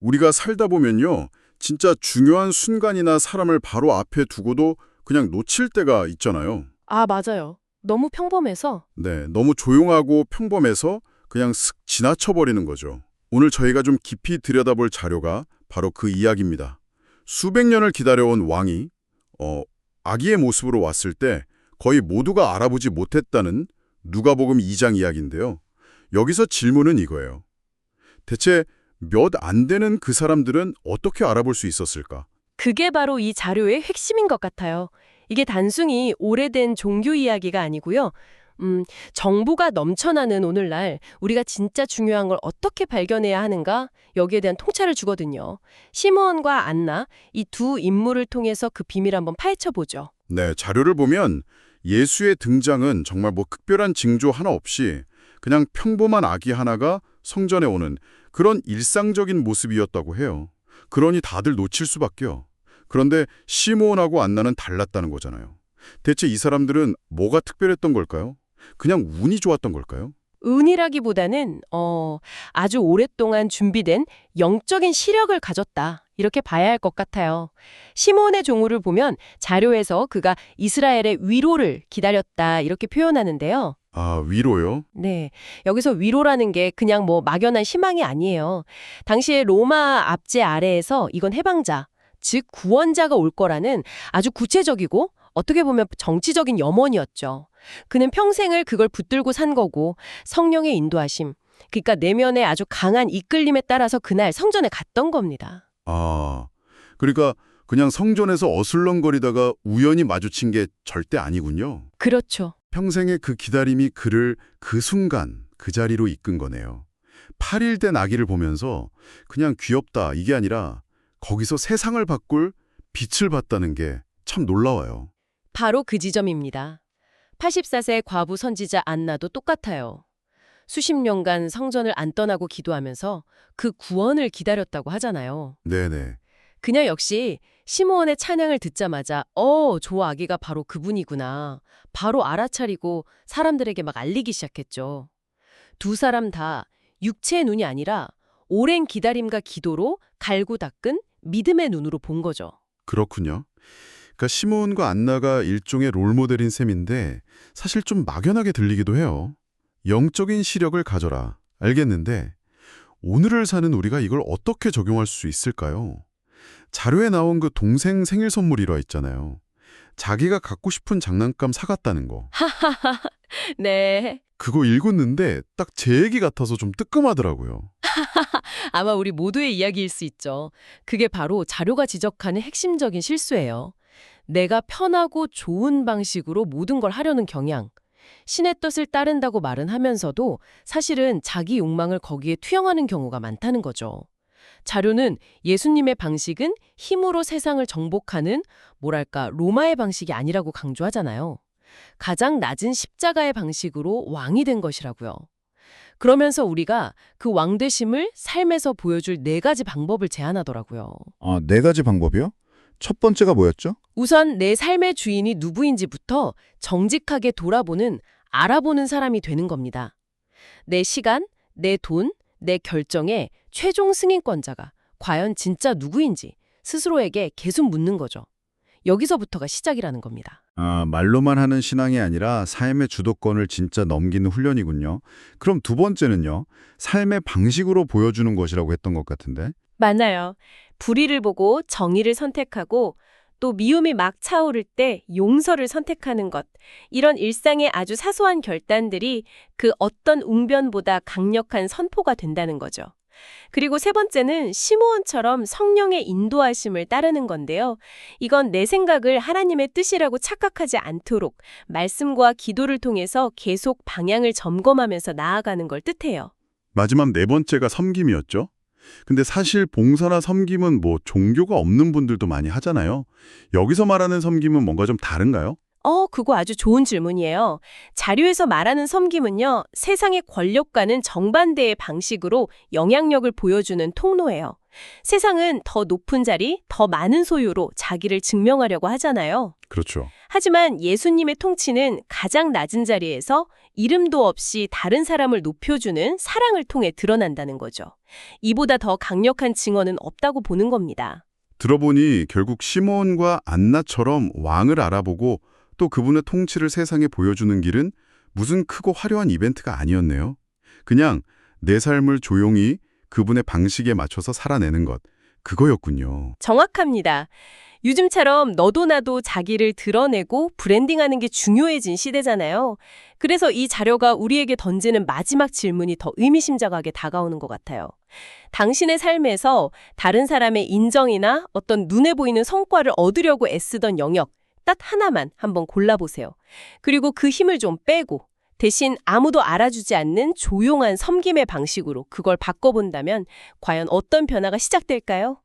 우리가 살다 보면요. 진짜 중요한 순간이나 사람을 바로 앞에 두고도 그냥 놓칠 때가 있잖아요. 아, 맞아요. 너무 평범해서 네, 너무 조용하고 평범해서 그냥 슥 지나쳐버리는 거죠. 오늘 저희가 좀 깊이 들여다볼 자료가 바로 그 이야기입니다. 수백 년을 기다려온 왕이 어, 아기의 모습으로 왔을 때 거의 모두가 알아보지 못했다는 누가복음 2장 이야기인데요. 여기서 질문은 이거예요. 대체 몇 안 되는 그 사람들은 어떻게 알아볼 수 있었을까? 그게 바로 이 자료의 핵심인 것 같아요. 이게 단순히 오래된 종교 이야기가 아니고요. 음, 정보가 넘쳐나는 오늘날 우리가 진짜 중요한 걸 어떻게 발견해야 하는가 여기에 대한 통찰을 주거든요. 시므온과 안나 이 두 인물을 통해서 그 비밀 한번 파헤쳐 보죠. 네, 자료를 보면 예수의 등장은 정말 뭐 특별한 징조 하나 없이 그냥 평범한 아기 하나가 성전에 오는 그런 일상적인 모습이었다고 해요. 그러니 다들 놓칠 수밖에요. 그런데 시므온하고 안나는 달랐다는 거잖아요. 대체 이 사람들은 뭐가 특별했던 걸까요? 그냥 운이 좋았던 걸까요? 은이라기보다는 어, 아주 오랫동안 준비된 영적인 시력을 가졌다. 이렇게 봐야 할 것 같아요. 시몬의 종우를 보면 자료에서 그가 이스라엘의 위로를 기다렸다. 이렇게 표현하는데요. 아, 위로요? 네. 여기서 위로라는 게 그냥 뭐 막연한 희망이 아니에요. 당시에 로마 압제 아래에서 이건 해방자, 즉 구원자가 올 거라는 아주 구체적이고 어떻게 보면 정치적인 염원이었죠. 그는 평생을 그걸 붙들고 산 거고 성령의 인도하심, 그러니까 내면의 아주 강한 이끌림에 따라서 그날 성전에 갔던 겁니다. 아, 그러니까 그냥 성전에서 어슬렁거리다가 우연히 마주친 게 절대 아니군요. 그렇죠. 평생의 그 기다림이 그를 그 순간 그 자리로 이끈 거네요. 8일 된 아기를 보면서 그냥 귀엽다 이게 아니라 거기서 세상을 바꿀 빛을 봤다는 게 참 놀라워요. 바로 그 지점입니다. 84세 과부 선지자 안나도 똑같아요. 수십 년간 성전을 안 떠나고 기도하면서 그 구원을 기다렸다고 하잖아요. 네네. 그녀 역시 시므온의 찬양을 듣자마자 어, 저 아기가 바로 그분이구나. 바로 알아차리고 사람들에게 막 알리기 시작했죠. 두 사람 다 육체의 눈이 아니라 오랜 기다림과 기도로 갈고 닦은 믿음의 눈으로 본 거죠. 그렇군요. 그러니까 시몬과 안나가 일종의 롤모델인 셈인데 사실 좀 막연하게 들리기도 해요. 영적인 시력을 가져라. 알겠는데 오늘을 사는 우리가 이걸 어떻게 적용할 수 있을까요? 자료에 나온 그 동생 생일 선물 일화 있잖아요. 자기가 갖고 싶은 장난감 사갔다는 거. 네. 그거 읽었는데 딱 제 얘기 같아서 좀 뜨끔하더라고요. 아마 우리 모두의 이야기일 수 있죠. 그게 바로 자료가 지적하는 핵심적인 실수예요. 내가 편하고 좋은 방식으로 모든 걸 하려는 경향. 신의 뜻을 따른다고 말은 하면서도 사실은 자기 욕망을 거기에 투영하는 경우가 많다는 거죠. 자료는 예수님의 방식은 힘으로 세상을 정복하는 뭐랄까 로마의 방식이 아니라고 강조하잖아요. 가장 낮은 십자가의 방식으로 왕이 된 것이라고요. 그러면서 우리가 그 왕되심을 삶에서 보여줄 네 가지 방법을 제안하더라고요. 아, 네 가지 방법이요? 첫 번째가 뭐였죠? 우선 내 삶의 주인이 누구인지부터 정직하게 돌아보는, 알아보는 사람이 되는 겁니다. 내 시간, 내 돈, 내 결정의 최종 승인권자가 과연 진짜 누구인지 스스로에게 계속 묻는 거죠. 여기서부터가 시작이라는 겁니다. 아, 말로만 하는 신앙이 아니라 삶의 주도권을 진짜 넘기는 훈련이군요. 그럼 두 번째는요? 삶의 방식으로 보여주는 것이라고 했던 것 같은데. 맞아요. 불의를 보고 정의를 선택하고 또 미움이 막 차오를 때 용서를 선택하는 것. 이런 일상의 아주 사소한 결단들이 그 어떤 웅변보다 강력한 선포가 된다는 거죠. 그리고 세 번째는 시므온처럼 성령의 인도하심을 따르는 건데요. 이건 내 생각을 하나님의 뜻이라고 착각하지 않도록 말씀과 기도를 통해서 계속 방향을 점검하면서 나아가는 걸 뜻해요. 마지막 네 번째가 섬김이었죠. 근데 사실 봉사나 섬김은 뭐 종교가 없는 분들도 많이 하잖아요. 여기서 말하는 섬김은 뭔가 좀 다른가요? 어, 그거 아주 좋은 질문이에요. 자료에서 말하는 섬김은요, 세상의 권력과는 정반대의 방식으로 영향력을 보여주는 통로예요. 세상은 더 높은 자리, 더 많은 소유로 자기를 증명하려고 하잖아요. 그렇죠. 하지만 예수님의 통치는 가장 낮은 자리에서 이름도 없이 다른 사람을 높여주는 사랑을 통해 드러난다는 거죠. 이보다 더 강력한 증언은 없다고 보는 겁니다. 들어보니 결국 시몬과 안나처럼 왕을 알아보고 또 그분의 통치를 세상에 보여주는 길은 무슨 크고 화려한 이벤트가 아니었네요. 그냥 내 삶을 조용히 그분의 방식에 맞춰서 살아내는 것. 그거였군요. 정확합니다. 요즘처럼 너도 나도 자기를 드러내고 브랜딩하는 게 중요해진 시대잖아요. 그래서 이 자료가 우리에게 던지는 마지막 질문이 더 의미심장하게 다가오는 것 같아요. 당신의 삶에서 다른 사람의 인정이나 어떤 눈에 보이는 성과를 얻으려고 애쓰던 영역, 딱 하나만 한번 골라보세요. 그리고 그 힘을 좀 빼고 대신 아무도 알아주지 않는 조용한 섬김의 방식으로 그걸 바꿔본다면 과연 어떤 변화가 시작될까요?